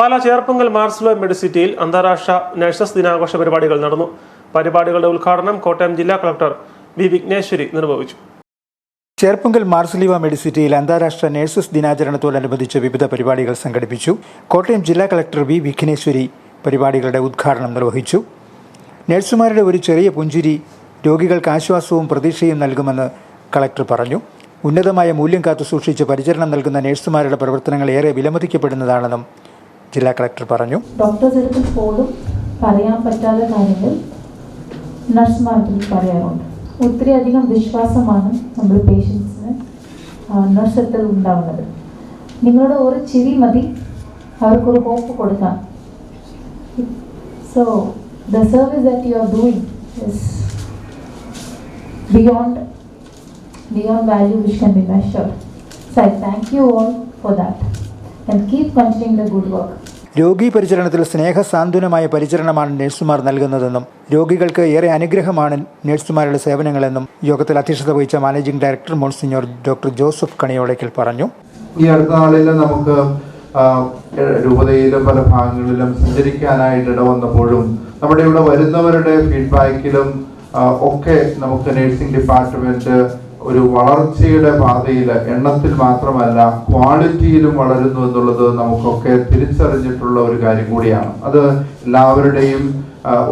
പാലാ ചേർപ്പുങ്കൽ മാർസ്ലോ മെഡിസിറ്റിയിൽ അന്താരാഷ്ട്ര നഴ്സസ് ദിനാഘോഷ പരിപാടികൾ നടന്നു. പരിപാടികളുടെ ഉദ്ഘാടനം കോട്ടയം ജില്ലാ കളക്ടർ വി വിഘ്നേശ്വരി നിർവഹിച്ചു. ചേർപ്പുങ്കൽ മാർസലീവ മെഡിസിറ്റിയിൽ അന്താരാഷ്ട്ര നഴ്സസ് ദിനാചരണത്തോടനുബന്ധിച്ച് വിവിധ പരിപാടികൾ സംഘടിപ്പിച്ചു. കോട്ടയം ജില്ലാ കളക്ടർ വി വിഘ്നേശ്വരി പരിപാടികളുടെ ഉദ്ഘാടനം നിർവഹിച്ചു. നഴ്സുമാരുടെ ഒരു ചെറിയ പുഞ്ചിരി രോഗികൾക്ക് ആശ്വാസവും പ്രതീക്ഷയും നൽകുമെന്ന് കളക്ടർ പറഞ്ഞു. ഉന്നതമായ മൂല്യം കാത്തു സൂക്ഷിച്ച് പരിചരണം നൽകുന്ന നഴ്സുമാരുടെ പ്രവർത്തനങ്ങൾ ഏറെ വിലമതിക്കപ്പെടുന്നതാണെന്നും ജില്ലാ കളക്ടർ പറഞ്ഞു. ഡോക്ടേഴ്സ് പോലും പറയാൻ പറ്റാത്ത കാര്യങ്ങൾ നഴ്സുമാർക്ക് പറയാറുണ്ട്. ഒത്തിരി അധികം വിശ്വാസമാണ് നമ്മൾ പേഷ്യൻസിന് നഴ്സത്തിൽ ഉണ്ടാവുന്നത്. നിങ്ങളുടെ ഒരു ചിരി മതി. അവർക്കൊരു ഹോപ്പ് കൊടുക്കാം. So the service that you are doing is beyond beyond value which can. So thank you all for that. And keep continuing the good work. രോഗി പരിചരണത്തിൽ സ്നേഹസാന്ത്വനമായ പരിചരണമാണ് നഴ്സുമാർ നൽകുന്നതെന്നും രോഗികൾക്ക് ഏറെ അനുഗ്രഹമാണ് നഴ്സുമാരുടെ സേവനങ്ങളെന്നും യോഗത്തിൽ അധ്യക്ഷത വഹിച്ച managing director monsignor doctor Joseph Kaniyolakkal പറഞ്ഞു. ഈ അടുത്ത നാളിൽ നമുക്ക് രൂപതയിലും പല ഭാഗങ്ങളിലും സഞ്ചരിക്കാനായിട്ട് ഇടവന്നപ്പോഴും നമ്മുടെ ഇവിടെ വരുന്നവരുടെ ഫീഡ്ബാക്കിലും ഒക്കെ നമുക്ക് നഴ്സിംഗ് ഡിപ്പാർട്ട്മെന്റ് ഒരു വളർച്ചയുടെ പാതയിൽ എണ്ണത്തിൽ മാത്രമല്ല ക്വാളിറ്റിയിലും വളരുന്നു എന്നുള്ളത് നമുക്കൊക്കെ തിരിച്ചറിഞ്ഞിട്ടുള്ള ഒരു കാര്യം കൂടിയാണ്. അത് എല്ലാവരുടെയും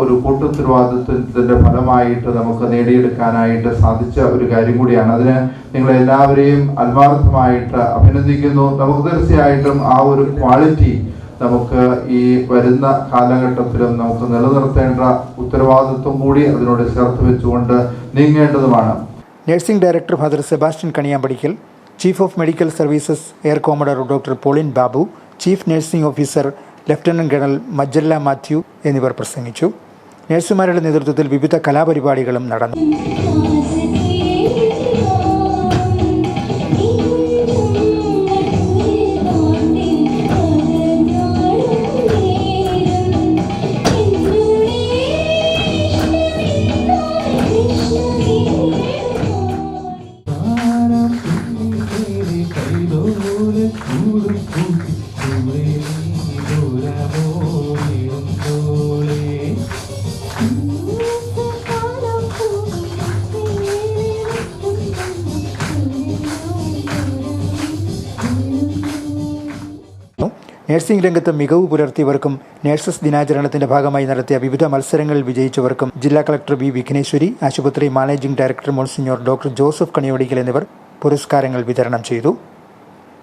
ഒരു കൂട്ടുത്തരവാദിത്വത്തിന്റെ ഫലമായിട്ട് നമുക്ക് നേടിയെടുക്കാനായിട്ട് സാധിച്ച ഒരു കാര്യം കൂടിയാണ്. അതിന് നിങ്ങൾ എല്ലാവരെയും ആത്മാർത്ഥമായിട്ട് അഭിനന്ദിക്കുന്നു. നമുക്ക് തീർച്ചയായിട്ടും ആ ഒരു ക്വാളിറ്റി നമുക്ക് ഈ വരുന്ന കാലഘട്ടത്തിലും നമുക്ക് നിലനിർത്തേണ്ട ഉത്തരവാദിത്വം കൂടി അതിനോട് ചേർത്ത് വെച്ചുകൊണ്ട് നീങ്ങേണ്ടതുമാണ്. Nursing director father Sebastian Kaniyampadikkal chief of medical services air commodore doctor Pauline Babu chief nursing officer lieutenant colonel മജ്ജല്ല Mathew എന്നിവർ പ്രസംഗിച്ചു. നഴ്സുമാരുടെ നേതൃത്വത്തിൽ വിവിധ കലാപരിപാടികളും നടന്നു. നഴ്സിംഗ് രംഗത്ത് മികവ് പുലർത്തിയവർക്കും നഴ്സസ് ദിനാചരണത്തിന്റെ ഭാഗമായി നടത്തിയ വിവിധ മത്സരങ്ങളിൽ വിജയിച്ചവർക്കും ജില്ലാ കളക്ടർ ബി വിഘ്നേശ്വരി ആശുപത്രി managing director monsignor doctor Joseph Kaniyodikkal എന്നിവർ പുരസ്കാരങ്ങൾ വിതരണം ചെയ്തു.